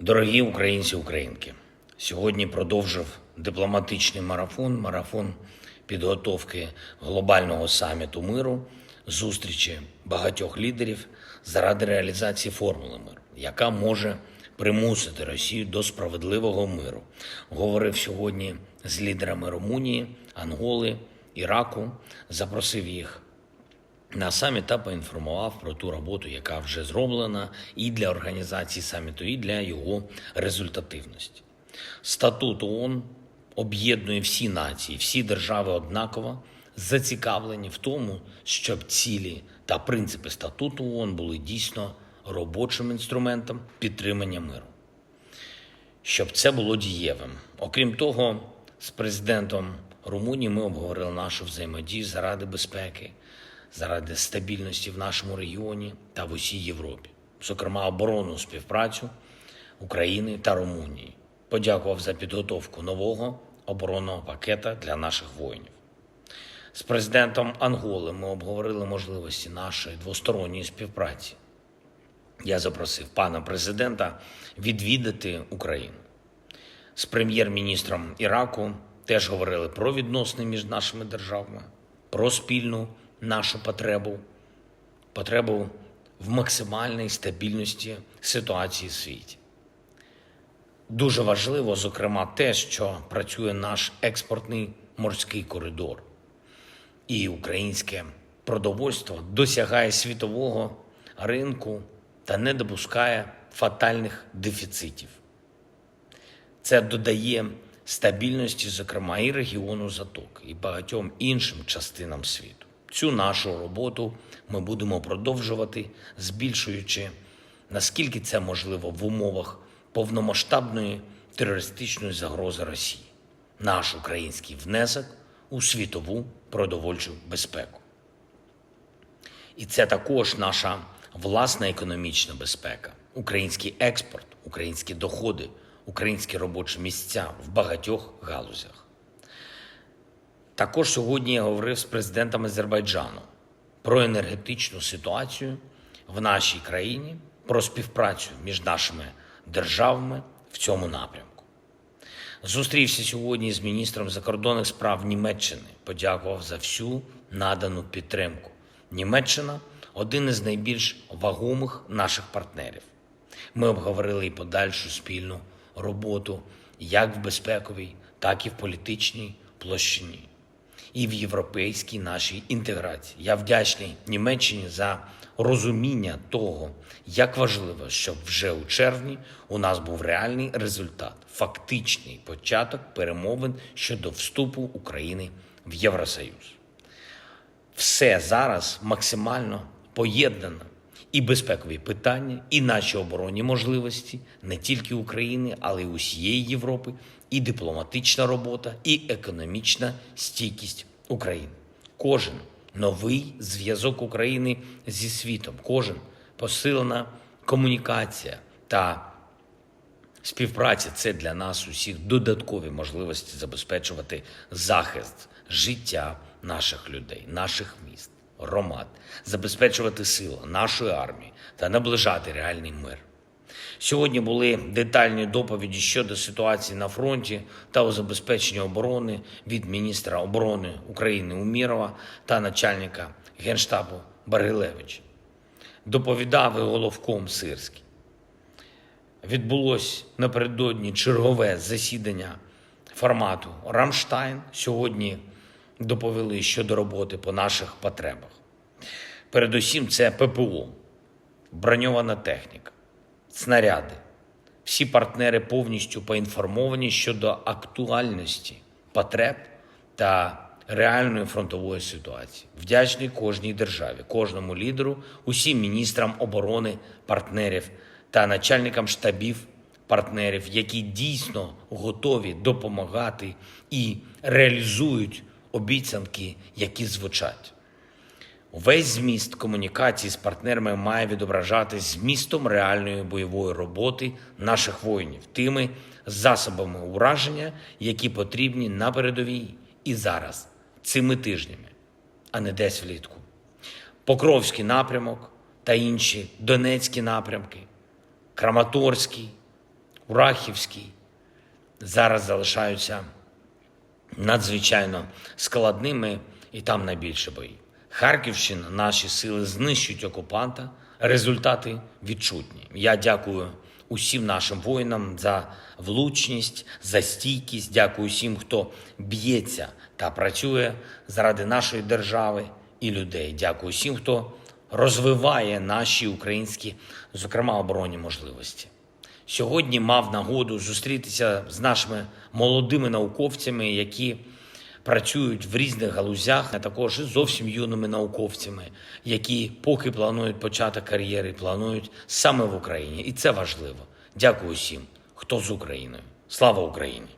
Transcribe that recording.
Дорогі українці, українки, сьогодні продовжив дипломатичний марафон, марафон підготовки глобального саміту миру, зустрічі багатьох лідерів заради реалізації формули миру, яка може примусити Росію до справедливого миру. Говорив сьогодні з лідерами Румунії, Анголи, Іраку, запросив їх на саміт та поінформував про ту роботу, яка вже зроблена і для організації саміту, і для його результативності. Статут ООН об'єднує всі нації, всі держави однаково зацікавлені в тому, щоб цілі та принципи статуту ООН були дійсно робочим інструментом підтримання миру щоб це було дієвим. Окрім того, з президентом Румунії ми обговорили нашу взаємодію заради безпеки, заради стабільності в нашому регіоні та в усій Європі, зокрема оборонну співпрацю України та Румунії. Подякував за підготовку нового оборонного пакета для наших воїнів. З президентом Анголи ми обговорили можливості нашої двосторонньої співпраці. Я запросив пана президента відвідати Україну. З прем'єр-міністром Іраку теж говорили про відносини між нашими державами, про спільну нашу потребу, потребу в максимальній стабільності ситуації в світі. Дуже важливо, зокрема, те, що працює наш експортний морський коридор, і українське продовольство досягає світового ринку та не допускає фатальних дефіцитів. Це додає стабільності, зокрема, і регіону Затоки, і багатьом іншим частинам світу. Цю нашу роботу ми будемо продовжувати, збільшуючи наскільки це можливо в умовах повномасштабної терористичної загрози Росії, наш український внесок у світову продовольчу безпеку. І це також наша власна економічна безпека, український експорт, українські доходи, українські робочі місця в багатьох галузях. Також сьогодні я говорив з президентом Азербайджану про енергетичну ситуацію в нашій країні, про співпрацю між нашими державами в цьому напрямку. Зустрівся сьогодні з міністром закордонних справ Німеччини, подякував за всю надану підтримку. Німеччина один із найбільш вагомих наших партнерів. Ми обговорили і подальшу спільну роботу як в безпековій, так і в політичній площині, і в європейській нашій інтеграції. Я вдячний Німеччині за розуміння того, як важливо, щоб вже у червні у нас був реальний результат, фактичний початок перемовин щодо вступу України в Євросоюз. Все зараз максимально поєднано. І безпекові питання, і наші оборонні можливості не тільки України, але й усієї Європи, і дипломатична робота, і економічна стійкість України. Кожен новий зв'язок України зі світом, кожен посилена комунікація та співпраця це для нас усіх додаткові можливості забезпечувати захист життя наших людей, наших міст громад, забезпечувати силу нашої армії та наближати реальний мир. Сьогодні були детальні доповіді щодо ситуації на фронті та у забезпеченні оборони від міністра оборони України Умірова та начальника генштабу Баргилевича. Доповідав і головком Сирський. Відбулось напередодні чергове засідання формату Рамштайн. Сьогодні доповіли щодо роботи по наших потребах. Передусім, це ППО, броньована техніка, снаряди. Всі партнери повністю поінформовані щодо актуальності потреб та реальної фронтової ситуації. Вдячний кожній державі, кожному лідеру, усім міністрам оборони, партнерів та начальникам штабів партнерів, які дійсно готові допомагати і реалізують обіцянки, які звучать. Увесь зміст комунікації з партнерами має відображати змістом реальної бойової роботи наших воїнів, тими засобами ураження, які потрібні на передовій і зараз, цими тижнями, а не десь влітку. Покровський напрямок та інші Донецькі напрямки, Краматорський, Урахівський зараз залишаються надзвичайно складними, і там найбільше бої. Харківщина, наші сили знищують окупанта. Результати відчутні. Я дякую усім нашим воїнам за влучність, за стійкість. Дякую всім, хто б'ється та працює заради нашої держави і людей. Дякую всім, хто розвиває наші українські, зокрема оборонні можливості. Сьогодні мав нагоду зустрітися з нашими молодими науковцями, які працюють в різних галузях, а також зовсім юними науковцями, які поки планують почати кар'єри, планують саме в Україні. І це важливо. Дякую всім, хто з Україною. Слава Україні!